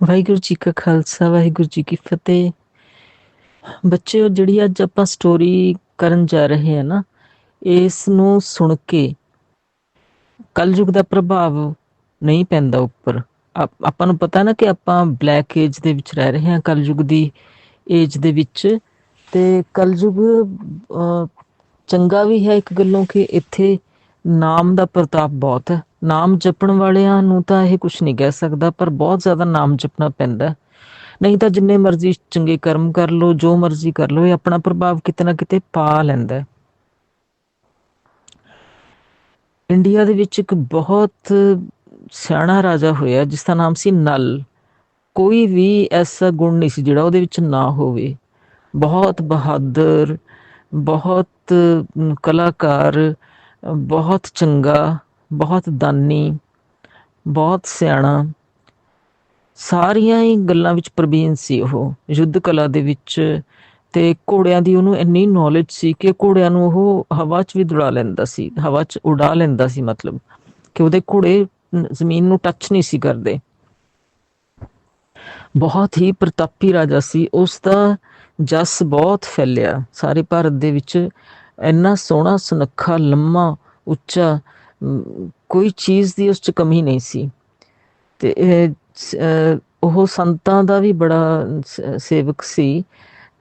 ਵਾਹਿਗੁਰੂ ਜੀ ਕਾ ਖਾਲਸਾ ਵਾਹਿਗੁਰੂ ਜੀ ਕੀ ਫਤਿਹ। ਬੱਚਿਓ ਜਿਹੜੀ ਅੱਜ ਆਪਾਂ ਸਟੋਰੀ ਕਰਨ ਜਾ ਰਹੇ ਹਾਂ ਨਾ ਇਸ ਨੂੰ ਸੁਣ ਕੇ ਕਲਯੁਗ ਦਾ ਪ੍ਰਭਾਵ ਨਹੀਂ ਪੈਂਦਾ ਉੱਪਰ। ਆਪ- ਆਪਾਂ ਨੂੰ ਪਤਾ ਨਾ ਕਿ ਆਪਾਂ ਬਲੈਕ ਏਜ ਦੇ ਵਿੱਚ ਰਹਿ ਰਹੇ ਹਾਂ ਕਲਯੁਗ ਦੀ ਏਜ ਦੇ ਵਿੱਚ। ਤੇ ਕਲਯੁਗ ਅਹ, ਚੰਗਾ ਵੀ ਹੈ ਇੱਕ ਗੱਲੋਂ ਕਿ ਇੱਥੇ ਨਾਮ ਦਾ ਪ੍ਰਤਾਪ ਬਹੁਤ ਹੈ। ਨਾਮ ਜਪਣ ਵਾਲਿਆਂ ਨੂੰ ਤਾਂ ਇਹ ਕੁਝ ਨਹੀਂ ਕਹਿ ਸਕਦਾ, ਪਰ ਬਹੁਤ ਜ਼ਿਆਦਾ ਨਾਮ ਜਪਣਾ ਪੈਂਦਾ। ਨਹੀਂ ਤਾਂ ਜਿੰਨੇ ਮਰਜ਼ੀ ਚੰਗੇ ਕਰਮ ਕਰ ਲੋ ਜੋ ਮਰਜ਼ੀ ਕਰ ਲੋ ਇਹ ਆਪਣਾ ਪ੍ਰਭਾਵ ਕਿਤੇ ਨਾ ਕਿਤੇ ਪਾ ਲੈਂਦਾ ਇੰਡੀਆ ਦੇ ਵਿੱਚ ਇੱਕ ਬਹੁਤ ਸਿਆਣਾ ਰਾਜਾ ਹੋਇਆ, ਜਿਸ ਦਾ ਨਾਮ ਸੀ ਨਲ। ਕੋਈ ਵੀ ਐਸਾ ਗੁਣ ਨਹੀਂ ਸੀ ਜਿਹੜਾ ਉਹਦੇ ਵਿੱਚ ਨਾ ਹੋਵੇ। ਬਹੁਤ ਬਹਾਦਰ, ਬਹੁਤ ਕਲਾਕਾਰ ਬਹੁਤ ਚੰਗਾ, ਬਹੁਤ ਦਾਨੀ, ਬਹੁਤ ਸਿਆਣਾ। ਸਾਰੀਆਂ ਹੀ ਗੱਲਾਂ ਵਿੱਚ ਪ੍ਰਬੀਨ ਸੀ ਉਹ। ਯੁੱਧ ਕਲਾ ਦੇ ਵਿੱਚ ਤੇ ਘੋੜਿਆਂ ਦੀ ਉਹਨੂੰ ਇੰਨੀ ਨੌਲੇਜ ਸੀ ਕਿ ਘੋੜਿਆਂ ਨੂੰ ਉਹ ਹਵਾ 'ਚ ਵੀ ਦੌੜਾ ਲੈਂਦਾ ਸੀ, ਹਵਾ 'ਚ ਉਡਾ ਲੈਂਦਾ ਸੀ ਮਤਲਬ ਕਿ ਉਹਦੇ ਘੋੜੇ ਜ਼ਮੀਨ ਨੂੰ ਟੱਚ ਨਹੀਂ ਸੀ ਕਰਦੇ। ਬਹੁਤ ਹੀ ਪ੍ਰਤਾਪੀ ਰਾਜਾ ਸੀ। ਉਸ ਦਾ ਜਸ ਬਹੁਤ ਫੈਲਿਆ। ਸਾਰੇ ਭਾਰਤ ਦੇ ਵਿੱਚ ਇੰਨਾ ਸੋਹਣਾ, ਸੁਨੱਖਾ, ਲੰਮਾ ਉੱਚਾ ਕੋਈ ਚੀਜ਼ ਦੀ ਉਸ 'ਚ ਕਮੀ ਨਹੀਂ ਸੀ। ਤੇ ਉਹ ਸੰਤਾਂ ਦਾ ਵੀ ਬੜਾ ਸੇਵਕ ਸੀ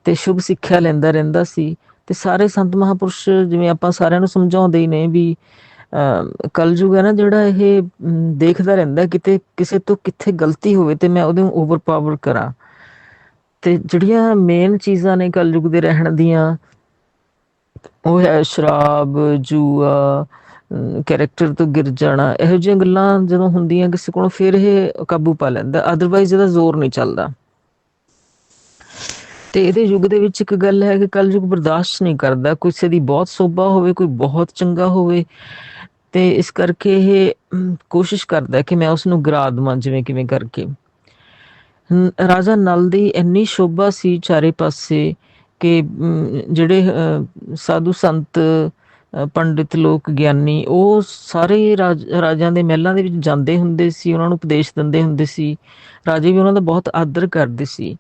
ਤੇ ਸ਼ੁਭ ਸਿੱਖਿਆ ਲੈਂਦਾ ਰਹਿੰਦਾ ਸੀ। ਤੇ ਸਾਰੇ ਸੰਤ ਮਹਾਪੁਰਸ਼ ਜਿਵੇਂ ਆਪਾਂ ਸਾਰਿਆਂ ਨੂੰ ਸਮਝਾਉਂਦੇ ਹੀ ਨੇ ਵੀ ਅਹ, ਕਲਯੁਗ ਹੈ ਨਾ ਜਿਹੜਾ ਇਹ ਦੇਖਦਾ ਰਹਿੰਦਾ ਕਿਤੇ ਕਿਸੇ ਤੋਂ ਕਿੱਥੇ ਗਲਤੀ ਹੋਵੇ ਤੇ ਮੈਂ ਉਹਦੇ ਨੂੰ ਓਵਰਪਾਵਰ ਕਰਾਂ। ਤੇ ਜਿਹੜੀਆਂ ਮੇਨ ਚੀਜ਼ਾਂ ਨੇ ਕਲਯੁਗ ਦੇ ਰਹਿਣ ਦੀਆਂ ਉਹ ਹੈ ਸ਼ਰਾਬ, ਜੂਆ ਕੈਰੈਕਟਰ ਤੋਂ ਗਿਰ ਜਾਣਾ, ਇਹੋ ਜਿਹੀਆਂ ਗੱਲਾਂ ਜਦੋਂ ਹੁੰਦੀਆਂ ਕਿਸੇ ਕੋਲੋਂ ਫਿਰ ਇਹ ਕਾਬੂ ਪਾ ਲੈਂਦਾ ਅਦਰਵਾਈਜ਼ ਇਹਦਾ ਜ਼ੋਰ ਨਹੀਂ ਚੱਲਦਾ। ਤੇ ਇਹਦੇ ਯੁੱਗ ਦੇ ਵਿੱਚ ਇੱਕ ਗੱਲ ਹੈ ਕਿ ਕਲਯੁਗ ਬਰਦਾਸ਼ਤ ਨਹੀਂ ਕਰਦਾ ਕਿਸੇ ਦੀ ਬਹੁਤ ਸੋਭਾ ਹੋਵੇ, ਕੋਈ ਬਹੁਤ ਚੰਗਾ ਹੋਵੇ, ਤੇ ਇਸ ਕਰਕੇ ਇਹ ਕੋਸ਼ਿਸ਼ ਕਰਦਾ ਕਿ ਮੈਂ ਉਸ ਨੂੰ ਗਿਰਾ ਦੇਵਾਂ ਜਿਵੇਂ ਕਿਵੇਂ ਕਰਕੇ। ਰਾਜਾ ਨਲ ਦੀ ਇੰਨੀ ਸ਼ੋਭਾ ਸੀ ਚਾਰੇ ਪਾਸੇ ਕਿ ਜਿਹੜੇ ਸਾਧੂ ਸੰਤ ਪੰਡਿਤ ਲੋਕ, ਗਿਆਨੀ, ਉਹ ਸਾਰੇ ਰਾਜ- ਰਾਜਿਆਂ ਦੇ ਮਹਿਲਾਂ ਦੇ ਵਿੱਚ ਜਾਂਦੇ ਹੁੰਦੇ ਸੀ, ਉਹਨਾਂ ਨੂੰ ਉਪਦੇਸ਼ ਦਿੰਦੇ ਹੁੰਦੇ ਸੀ। ਰਾਜੇ ਵੀ ਉਹਨਾਂ ਦਾ ਬਹੁਤ ਆਦਰ ਕਰਦੇ ਸੀ।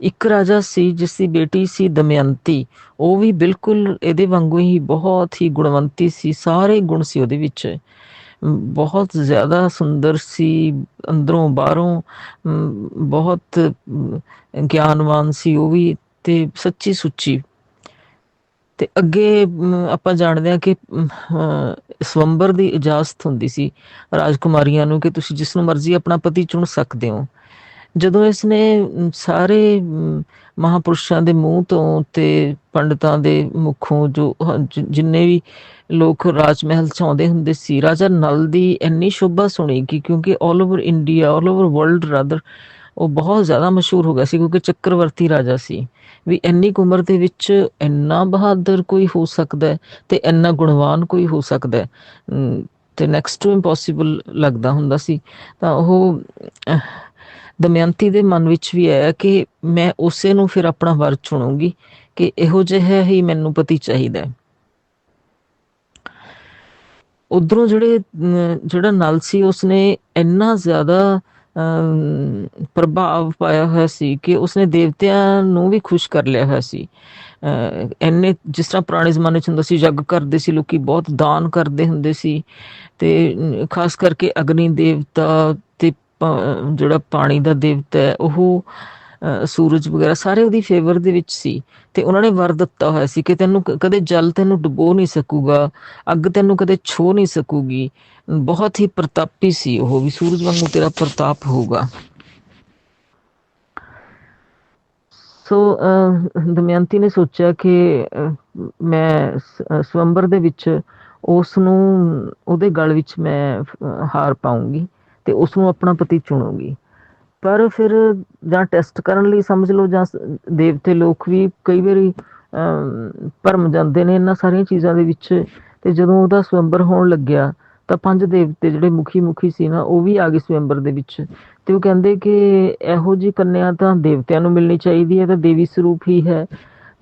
ਇੱਕ ਰਾਜਾ ਸੀ, ਜਿਸ ਦੀ ਬੇਟੀ ਸੀ ਦਮਯੰਤੀ। ਉਹ ਵੀ ਬਿਲਕੁਲ ਇਹਦੇ ਵਾਂਗੂ ਹੀ ਬਹੁਤ ਹੀ ਗੁਣਵੰਤੀ ਸੀ, ਸਾਰੇ ਗੁਣ ਸੀ ਉਹਦੇ ਵਿੱਚ। ਬਹੁਤ ਜ਼ਿਆਦਾ ਸੁੰਦਰ ਸੀ, ਅੰਦਰੋਂ ਬਾਹਰੋਂ ਬਹੁਤ ਗਿਆਨਵਾਨ ਸੀ, ਉਹ ਵੀ ਤੇ ਸੱਚੀ ਸੁੱਚੀ। ਤੇ ਅੱਗੇ ਆਪਾਂ ਜਾਣਦੇ ਹਾਂ ਕਿ ਸਵੰਬਰ ਦੀ ਇਜਾਜ਼ਤ ਹੁੰਦੀ ਸੀ ਰਾਜਕੁਮਾਰੀਆਂ ਨੂੰ ਕਿ ਤੁਸੀਂ ਜਿਸ ਨੂੰ ਮਰਜ਼ੀ ਆਪਣਾ ਪਤੀ ਚੁਣ ਸਕਦੇ ਹੋ। ਜਦੋਂ ਇਸਨੇ ਅਮ, ਸਾਰੇ ਅਮ, ਮਹਾਪੁਰਸ਼ਾਂ ਦੇ ਮੂੰਹ ਤੋਂ ਤੇ ਪੰਡਤਾਂ ਦੇ ਮੁਖੋਂ ਜੋ ਜਿੰਨੇ ਵੀ ਲੋਕ ਰਾਜ ਮਹਿਲ ਚ ਆਉਂਦੇ ਹੁੰਦੇ ਸੀ ਰਾਜਾ ਨਲ ਦੀ ਇੰਨੀ ਸ਼ੋਭਾ ਸੁਣੀ ਕਿ ਕਿਉਂਕਿ 올 over India 올 over world rather ਉਹ ਬਹੁਤ ਜ਼ਿਆਦਾ ਮਸ਼ਹੂਰ ਹੋ ਗਿਆ ਸੀ ਕਿਉਂਕਿ ਚੱਕਰਵਰਤੀ ਰਾਜਾ ਸੀ। ਵੀ ਇੰਨੀ ਕੁ ਉਮਰ ਦੇ ਵਿੱਚ ਇੰਨਾ ਬਹਾਦਰ ਕੋਈ ਹੋ ਸਕਦਾ ਹੈ ਤੇ ਇੰਨਾ ਗੁਣਵਾਨ ਕੋਈ ਹੋ ਸਕਦਾ ਹੈ। ਤੇ ਨੈਕਸਟ ਟੂ ਇੰਪੋਸੀਬਲ ਲੱਗਦਾ ਹੁੰਦਾ ਸੀ। ਤਾਂ ਉਹ ਦਮਯੰਤੀ ਦੇ ਮਨ ਵਿੱਚ ਵੀ ਆਇਆ ਕਿ ਮੈਂ ਉਸੇ ਨੂੰ ਫਿਰ ਆਪਣਾ ਵਰ ਚੁਣੂੰਗੀ ਕਿ ਇਹੋ ਜਿਹਾ ਹੀ ਮੈਨੂੰ ਪਤੀ ਚਾਹੀਦਾ ਹੈ। ਉਧਰੋਂ ਜਿਹੜੇ ਅਮ, ਜਿਹੜਾ ਨਲ ਸੀ ਉਸਨੇ ਇੰਨਾ ਜ਼ਿਆਦਾ ਪ੍ਰਭਾਵ ਪਾਇਆ ਹੋਇਆ ਸੀ ਕਿ ਉਸਨੇ ਦੇਵਤਿਆਂ ਨੂੰ ਵੀ ਖੁਸ਼ ਕਰ ਲਿਆ ਹੋਇਆ ਸੀ। ਅਹ, ਜਿਸ ਤਰ੍ਹਾਂ ਪੁਰਾਣੇ ਜ਼ਮਾਨੇ 'ਚ ਹੁੰਦਾ ਸੀ ਯੱਗ ਕਰਦੇ ਸੀ ਲੋਕੀ ਬਹੁਤ ਦਾਨ ਕਰਦੇ ਹੁੰਦੇ ਸੀ ਤੇ ਖਾਸ ਕਰਕੇ ਅਗਨੀ ਦੇਵਤਾ ਤੇ ਜਿਹੜਾ ਪਾਣੀ ਦਾ ਦੇਵਤਾ ਹੈ ਉਹ ਅਹ, ਸੂਰਜ ਵਗੈਰਾ ਸਾਰੇ ਉਹਦੀ ਫੇਵਰ ਦੇ ਵਿੱਚ ਸੀ ਤੇ ਉਹਨਾਂ ਨੇ ਵਰ ਦਿੱਤਾ ਹੋਇਆ ਸੀ ਕਿ ਤੈਨੂੰ ਕਦੇ ਜਲ ਤੈਨੂੰ ਡੁਬੋ ਨਹੀਂ ਸਕੂਗਾ ਅੱਗ ਤੈਨੂੰ ਕਦੇ ਛੋ ਨਹੀਂ ਸਕੂਗੀ। ਬਹੁਤ ਹੀ ਪ੍ਰਤਾਪੀ ਸੀ ਉਹ ਵੀ। ਸੂਰਜ ਵਾਂਗੂ ਤੇਰਾ ਪ੍ਰਤਾਪ ਹੋਊਗਾ। ਸੋ ਅਹ, ਦਮਯੰਤੀ ਨੇ ਸੋਚਿਆ ਕਿ ਮੈਂ ਸਵੰਬਰ ਦੇ ਵਿੱਚ ਉਸ ਨੂੰ ਉਹਦੇ ਗਲ ਵਿੱਚ ਮੈਂ ਹਾਰ ਪਾਉਂਗੀ ਤੇ ਉਸ ਨੂੰ ਆਪਣਾ ਪਤੀ ਚੁਣੂਗੀ। ਪਰ ਫਿਰ ਜਾਂ ਟੈਸਟ ਕਰਨ ਲਈ ਸਮਝ ਲਓ ਜਾਂ ਦੇਵਤੇ ਲੋਕ ਵੀ ਕਈ ਵਾਰੀ ਅਮ, ਭਰਮ ਜਾਂਦੇ ਨੇ ਇਹਨਾਂ ਸਾਰੀਆਂ ਚੀਜ਼ਾਂ ਦੇ ਵਿੱਚ ਤੇ ਜਦੋਂ ਉਹਦਾ ਸਵੰਬਰ ਹੋਣ ਲੱਗਿਆ ਤਾਂ ਪੰਜ ਦੇਵਤੇ ਜਿਹੜੇ ਮੁਖੀ ਮੁਖੀ ਸੀ ਨਾ, ਉਹ ਵੀ ਆ ਗਏ ਸਵੰਬਰ ਦੇ ਵਿੱਚ। ਤੇ ਉਹ ਕਹਿੰਦੇ ਕਿ ਇਹੋ ਜੀ ਕੰਨਿਆ ਤਾਂ ਦੇਵਤਿਆਂ ਨੂੰ ਮਿਲਣੀ ਚਾਹੀਦੀ ਹੈ, ਤਾਂ ਦੇਵੀ ਸਰੂਪ ਹੀ ਹੈ।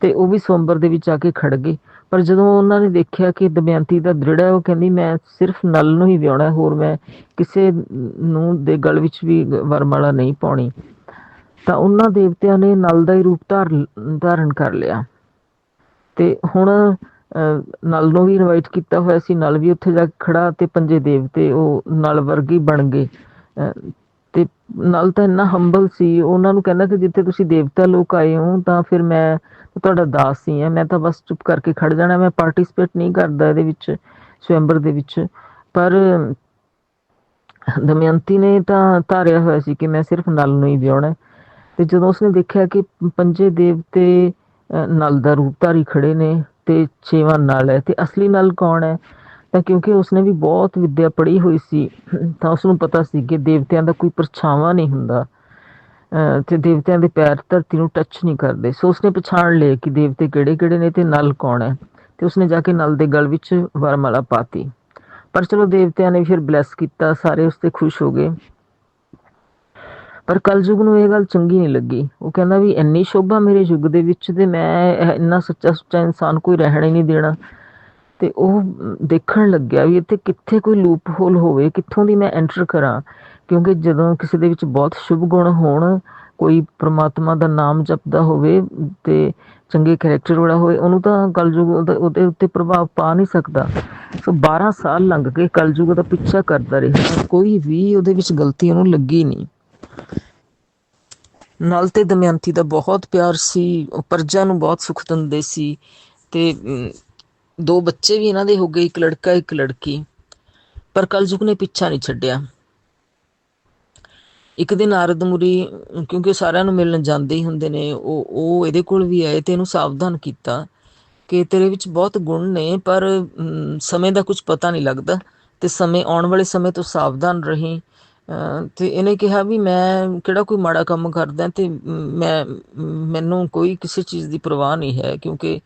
ਤੇ ਉਹ ਵੀ ਸਵੰਬਰ ਦੇ ਵਿੱਚ ਆ ਕੇ ਖੜ ਗਏ। ਪਰ ਜਦੋਂ ਉਹਨਾਂ ਨੇ ਦੇਖਿਆ ਕਿ ਦਮਯੰਤੀ ਦਾ ਦ੍ਰਿੜ ਹੈ, ਉਹ ਕਹਿੰਦੀ, ਮੈਂ ਸਿਰਫ ਨਲ ਨੂੰ ਹੀ ਵਿਆਹਣਾ ਹੋਰ ਮੈਂ ਕਿਸੇ ਨੂੰ ਦੇ ਗਲ ਵਿੱਚ ਵੀ ਵਰਮਾਲਾ ਨਹੀਂ ਪਾਉਣੀ। ਤਾਂ ਉਹਨਾਂ ਦੇਵਤਿਆਂ ਨੇ ਨਲ ਦਾ ਹੀ ਰੂਪ ਧਾਰ, ਧਾਰਨ ਕਰ ਲਿਆ। ਤੇ ਹੁਣ ਨਲ ਨੂੰ ਵੀ ਇਨਵਾਈਟ ਕੀਤਾ ਹੋਇਆ ਸੀ ਨਲ ਵੀ ਉੱਥੇ ਜਾ ਕੇ ਖੜਾ ਤੇ ਪੰਜੇ ਦੇਵਤੇ ਉਹ ਨਲ ਵਰਗੀ ਬਣ ਗਏ। ਤੇ ਨਲ ਤਾਂ ਇੰਨਾ ਹੰਬਲ ਸੀ ਉਹਨਾਂ ਨੂੰ ਕਹਿੰਦਾ ਕਿ ਜਿੱਥੇ ਤੁਸੀਂ ਦੇਵਤਾ ਲੋਕ ਆਏ ਹੋ ਤਾਂ ਫਿਰ ਮੈਂ ਤੁਹਾਡਾ ਦਾਸ ਹੀ ਹਾਂ ਮੈਂ ਤਾਂ ਬਸ ਚੁੱਪ ਕਰਕੇ ਖੜ ਜਾਣਾ ਮੈਂ ਪਾਰਟਿਸਿਪੇਟ ਨਹੀਂ ਕਰਦਾ ਇਹਦੇ ਵਿੱਚ ਸਵੈੰਬਰ ਦੇ ਵਿੱਚ। ਪਰ ਦਮਯੰਤੀ ਨੇ ਤਾਂ ਧਾਰਿਆ ਹੋਇਆ ਸੀ ਕਿ ਮੈਂ ਸਿਰਫ ਨਲ ਨੂੰ ਹੀ ਵਿਆਹਣਾ ਤੇ ਜਦੋਂ ਉਸਨੇ ਦੇਖਿਆ ਕਿ ਪੰਜੇ ਦੇਵਤੇ ਅਹ, ਨਲ ਦਾ ਰੂਪ ਧਾਰੀ ਖੜੇ ਨੇ ਤੇ ਛੇਵਾਂ ਨਲ ਹੈ ਤੇ ਅਸਲੀ ਨਲ ਕੌਣ ਹੈ? ਤਾਂ ਕਿਉਂਕਿ ਉਸਨੇ ਵੀ ਬਹੁਤ ਵਿਦਿਆ ਪੜ੍ਹੀ ਹੋਈ ਸੀ ਤਾਂ ਉਸਨੂੰ ਪਤਾ ਸੀ ਕਿ ਦੇਵਤਿਆਂ ਦਾ ਕੋਈ ਪਰਛਾਵਾਂ ਨਹੀਂ ਹੁੰਦਾ ਅਹ, ਤੇ ਦੇਵਤਿਆਂ ਦੇ ਪੈਰ ਧਰਤੀ ਨੂੰ ਟੱਚ ਨਹੀਂ ਕਰਦੇ। ਸੋ ਉਸਨੇ ਪਛਾਣ ਲਿਆ ਕਿ ਦੇਵਤੇ ਕਿਹੜੇ ਕਿਹੜੇ ਨੇ ਤੇ ਨਲ ਕੌਣ ਹੈ। ਤੇ ਉਸਨੇ ਜਾ ਕੇ ਨਲ ਦੇ ਗਲ ਵਿੱਚ ਵਰਮਾਲਾ ਪਾਤੀ। ਪਰ ਚਲੋ ਦੇਵਤਿਆਂ ਨੇ ਫਿਰ ਬਲੈਸ ਕੀਤਾ ਸਾਰੇ ਉਸ ਤੇ ਖੁਸ਼ ਹੋ ਗਏ। ਪਰ ਕਲਯੁਗ ਨੂੰ ਇਹ ਗੱਲ ਚੰਗੀ ਨਹੀਂ ਲੱਗੀ। ਉਹ ਕਹਿੰਦਾ ਵੀ ਇੰਨੀ ਸ਼ੋਭਾ ਮੇਰੇ ਯੁੱਗ ਦੇ ਵਿੱਚ ਤੇ ਮੈਂ ਇੰਨਾ ਸੱਚਾ ਸੁੱਚਾ ਇਨਸਾਨ ਕੋਈ ਰਹਿਣ ਹੀ ਨਹੀਂ ਦੇਣਾ। ਤੇ ਉਹ ਦੇਖਣ ਲੱਗਿਆ ਵੀ ਇੱਥੇ ਕਿੱਥੇ ਕੋਈ ਲੂਪ ਹੋਲ ਹੋਵੇ, ਕਿੱਥੋਂ ਦੀ ਮੈਂ ਐਂਟਰ ਕਰਾਂ। ਕਿਉਂਕਿ ਜਦੋਂ ਕਿਸੇ ਦੇ ਵਿੱਚ ਬਹੁਤ ਸ਼ੁਭ ਗੁਣ ਹੋਣ, ਕੋਈ ਪ੍ਰਮਾਤਮਾ ਦਾ ਨਾਮ ਜਪਦਾ ਹੋਵੇ ਤੇ ਚੰਗੇ ਕੈਰੈਕਟਰ ਵਾਲਾ ਹੋਵੇ, ਉਹਨੂੰ ਤਾਂ ਕਲਯੁਗ ਉਹਦਾ- ਉਹਦੇ ਉੱਤੇ ਪ੍ਰਭਾਵ ਪਾ ਨਹੀਂ ਸਕਦਾ। ਸੋ 12 ਸਾਲ ਲੰਘ ਕੇ ਕਲਯੁਗ ਦਾ ਪਿੱਛਾ ਕਰਦਾ ਰਿਹਾ। ਕੋਈ ਵੀ ਉਹਦੇ ਵਿੱਚ ਗਲਤੀ ਉਹਨੂੰ ਲੱਗੀ ਨਹੀਂ। ਨਲ ਤੇ ਦਮਯੰਤੀ ਦਾ ਬਹੁਤ ਪਿਆਰ ਸੀ ਉਹ ਪਰਜਾ ਨੂੰ ਬਹੁਤ ਸੁਖ ਦਿੰਦੇ ਸੀ ਤੇ ਦੋ ਬੱਚੇ ਵੀ ਇਹਨਾਂ ਦੇ ਹੋ ਗਏ, ਇੱਕ ਲੜਕਾ, ਇੱਕ ਲੜਕੀ। ਪਰ ਕਲਯੁਗ ਨੇ ਪਿੱਛਾ ਨਹੀਂ ਛੱਡਿਆ। ਇੱਕ ਦਿਨ ਨਾਰਦ ਮੁਰੀ, ਕਿਉਂਕਿ ਉਹ ਸਾਰਿਆਂ ਨੂੰ ਮਿਲਣ ਜਾਂਦੇ ਹੀ ਹੁੰਦੇ ਨੇ, ਉਹ ਉਹ ਇਹਦੇ ਕੋਲ ਵੀ ਆਏ ਤੇ ਇਹਨੂੰ ਸਾਵਧਾਨ ਕੀਤਾ ਕਿ ਤੇਰੇ ਵਿੱਚ ਬਹੁਤ ਗੁਣ ਨੇ, ਪਰ ਸਮੇਂ ਦਾ ਕੁਝ ਪਤਾ ਨਹੀਂ ਲੱਗਦਾ ਤੇ ਸਮੇਂ, ਆਉਣ ਵਾਲੇ ਸਮੇਂ ਤੋਂ ਸਾਵਧਾਨ ਰਹੀਂ। ਤੇ ਇਹਨੇ ਕਿਹਾ ਵੀ ਮੈਂ ਕਿਹੜਾ ਕੋਈ ਮਾੜਾ ਕੰਮ ਕਰਦਾ ਤੇ ਮੈਂ, ਮੈਨੂੰ ਕੋਈ ਕਿਸੇ ਚੀਜ਼ ਦੀ ਪਰਵਾਹ ਨਹੀਂ ਹੈ ਕਿਉਂਕਿ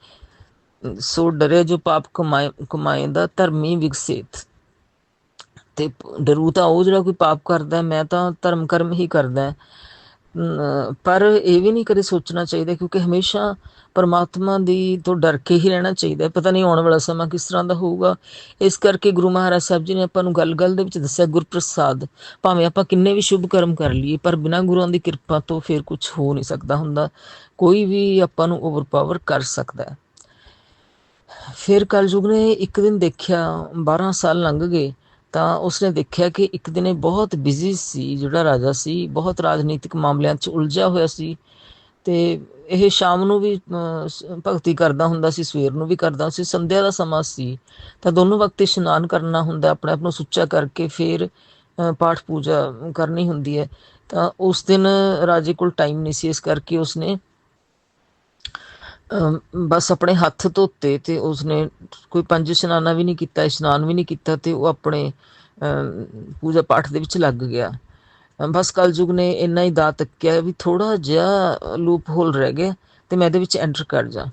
ਸੋ ਡਰੇ ਜੋ ਪਾਪ ਕਮਾਏ ਕਮਾਏਂਦਾ ਧਰਮੀ ਵਿਕਸਿਤ। ਤੇ ਡਰੂ ਤਾਂ ਉਹ ਜਿਹੜਾ ਕੋਈ ਪਾਪ ਕਰਦਾ, ਮੈਂ ਤਾਂ ਧਰਮ ਕਰਮ ਹੀ ਕਰਦਾ। ਪਰ ਇਹ ਵੀ ਨਹੀਂ ਕਦੇ ਸੋਚਣਾ ਚਾਹੀਦਾ ਕਿਉਂਕਿ ਹਮੇਸ਼ਾ ਪਰਮਾਤਮਾ ਦੀ ਤੋਂ ਡਰ ਕੇ ਹੀ ਰਹਿਣਾ ਚਾਹੀਦਾ ਪਤਾ ਨਹੀਂ ਆਉਣ ਵਾਲਾ ਸਮਾਂ ਕਿਸ ਤਰ੍ਹਾਂ ਦਾ ਹੋਊਗਾ। ਇਸ ਕਰਕੇ ਗੁਰੂ ਮਹਾਰਾਜ ਸਾਹਿਬ ਜੀ ਨੇ ਆਪਾਂ ਨੂੰ ਗੱਲ-ਗੱਲ ਦੇ ਵਿੱਚ ਦੱਸਿਆ, ਗੁਰਪ੍ਰਸਾਦ, ਭਾਵੇਂ ਆਪਾਂ ਕਿੰਨੇ ਵੀ ਸ਼ੁਭ ਕਰਮ ਕਰ ਲਈਏ, ਪਰ ਬਿਨਾਂ ਗੁਰੂਆਂ ਦੀ ਕਿਰਪਾ ਤੋਂ ਫਿਰ ਕੁਝ ਹੋ ਨਹੀਂ ਸਕਦਾ ਹੁੰਦਾ। ਕੋਈ ਵੀ ਆਪਾਂ ਨੂੰ ਓਵਰਪਾਵਰ ਕਰ ਸਕਦਾ ਹੈ। ਫਿਰ ਕਲਯੁਗ ਨੇ ਇੱਕ ਦਿਨ ਦੇਖਿਆ 12 ਸਾਲ ਲੰਘ ਗਏ। ਤਾਂ ਉਸਨੇ ਦੇਖਿਆ ਕਿ ਇੱਕ ਦਿਨ ਇਹ ਬਹੁਤ ਬਿਜ਼ੀ ਸੀ, ਜਿਹੜਾ ਰਾਜਾ ਸੀ, ਬਹੁਤ ਰਾਜਨੀਤਿਕ ਮਾਮਲਿਆਂ 'ਚ ਉਲਝਿਆ ਹੋਇਆ ਸੀ ਤੇ ਇਹ ਸ਼ਾਮ ਨੂੰ ਵੀ ਭਗਤੀ ਕਰਦਾ ਹੁੰਦਾ ਸੀ, ਸਵੇਰ ਨੂੰ ਵੀ ਕਰਦਾ ਸੀ, ਸੰਧਿਆ ਦਾ ਸਮਾਂ ਸੀ। ਤਾਂ ਦੋਨੋਂ ਵਕਤ ਇਸ਼ਨਾਨ ਕਰਨਾ ਹੁੰਦਾ, ਆਪਣੇ ਆਪ ਨੂੰ ਸੁੱਚਾ ਕਰਕੇ ਫਿਰ ਪਾਠ ਪੂਜਾ ਕਰਨੀ ਹੁੰਦੀ ਹੈ। ਤਾਂ ਉਸ ਦਿਨ ਰਾਜੇ ਕੋਲ ਟਾਈਮ ਨਹੀਂ ਸੀ, ਇਸ ਕਰਕੇ ਉਸਨੇ ਬਸ ਆਪਣੇ ਹੱਥ ਧੋਤੇ ਤੇ ਉਸਨੇ ਕੋਈ ਪੰਜ ਇਸ਼ਨਾਨਾ ਵੀ ਨਹੀਂ ਕੀਤਾ ਇਸ਼ਨਾਨ ਵੀ ਨਹੀਂ ਕੀਤਾ ਤੇ ਉਹ ਆਪਣੇ ਅਮ, ਪੂਜਾ ਪਾਠ ਦੇ ਵਿੱਚ ਲੱਗ ਗਿਆ। ਬਸ ਕਲਯੁਗ ਨੇ ਇੰਨਾ ਹੀ ਦਾ ਤੱਕਿਆ ਵੀ ਥੋੜਾ ਜਿਹਾ ਲੂਪ ਹੋਲ ਰਹਿ ਗਿਆ ਤੇ ਮੈਂ ਇਹਦੇ ਵਿੱਚ ਐਂਟਰ ਕਰ ਜਾ।